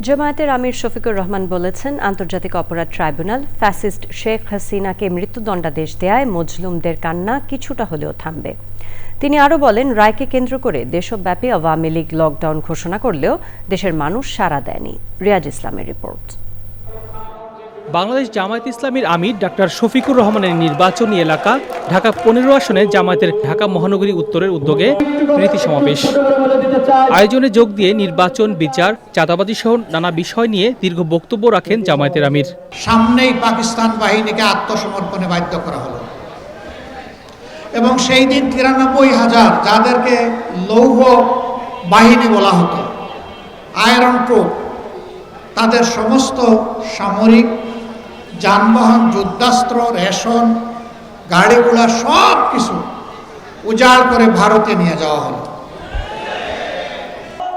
জামায়াতের আমির শফিকুর রহমান বলেছেন, আন্তর্জাতিক অপরাধ ট্রাইব্যুনাল ফ্যাসিস্ট শেখ হাসিনাকে মৃত্যুদণ্ডাদেশ দেয়ায় মজলুমদের কান্না কিছুটা হলেও থামবে। তিনি আরও বলেন, রায়কে কেন্দ্র করে দেশব্যাপী আওয়ামী লীগ লকডাউন ঘোষণা করলেও দেশের মানুষ সাড়া দেয়নি। রিয়াজ ইসলামের রিপোর্ট। বাংলাদেশ জামায়াত ইসলামীর আমির ডাক্তার শফিকুর রহমানের নির্বাচনী এলাকা, ঢাকা পনেরো আসনে জামায়াতের ঢাকা মহানগরী উত্তরের উদ্যোগে প্রীতি সমাবেশ। আয়োজনে যোগ দিয়ে নির্বাচন, বিচার, চাঁদাবাজি সহ নানা বিষয় নিয়ে দীর্ঘ বক্তব্য রাখেন জামায়াতের আমির। সামনেই পাকিস্তান বাহিনীকে আত্মসমর্পণে বাধ্য করা হলো। এবং সেই দিন তিরানব্বই হাজার যাদেরকে লৌহ বাহিনী বলা হতো, আয়রন প্রুফ, তাদের সমস্ত সামরিক যানবাহন যুদ্ধাস্ত্র রেশন গাড়িগুলা সব কিছু উজাড় করে ভারতে নিয়ে যাওয়া হলো।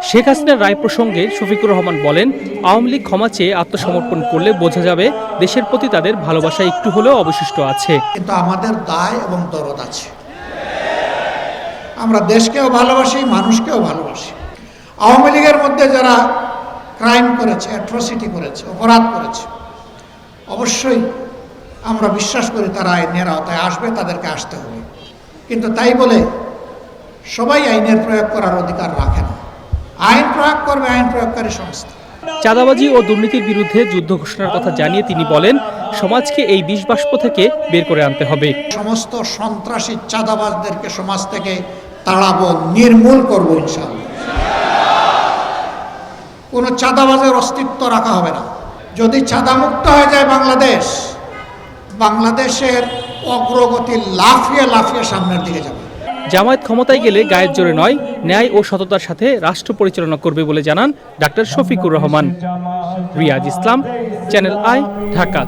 শেখ হাসিনার রায় প্রসঙ্গে শফিকুর রহমান বলেন আওয়ামী লীগ ক্ষমা চেয়ে আত্মসমর্পণ করলে বোঝা যাবে দেশের প্রতি তাদের ভালোবাসা একটু হলেও অবশিষ্ট আছে। কিন্তু আমাদের দায় এবং দরদ আছে। আমরা দেশকেও ভালোবাসি মানুষকেও ভালোবাসি। আওয়ামী লীগের মধ্যে যারা ক্রাইম করেছে অ্যাট্রোসিটি করেছে অপরাধ করেছে অবশ্যই আমরা বিশ্বাস করি তারা আইনের আওতায় আসবে তাদেরকে আসতে হবে। কিন্তু তাই বলে সবাই আইনের প্রয়োগ করার অধিকার রাখে না। আইন প্রয়োগ করবে আইন প্রয়োগকারী সংস্থা। চাঁদাবাজি ও দুর্নীতির বিরুদ্ধে যুদ্ধ ঘোষণার কথা জানিয়ে তিনি বলেন সমাজকে এই বিষ বাষ্প থেকে বের করে আনতে হবে। সমস্ত সন্ত্রাসী চাঁদাবাজদেরকে সমাজ থেকে তাড়াবো নির্মূল করব ইনশাআল্লাহ। কোনো চাঁদাবাজের অস্তিত্ব রাখা হবে না। যদি চাঁদামুক্ত হয়ে যায় বাংলাদেশ, বাংলাদেশের অগ্রগতি লাফিয়ে লাফিয়ে সামনের দিকে যাবে। জামায়াত ক্ষমতায় গেলে গায়ের জোরে নয়, ন্যায় ও সততার সাথে রাষ্ট্র পরিচালনা করবে বলে জানান doctor Shafiqur Rahman. Riaz Islam, channel I, Dhaka.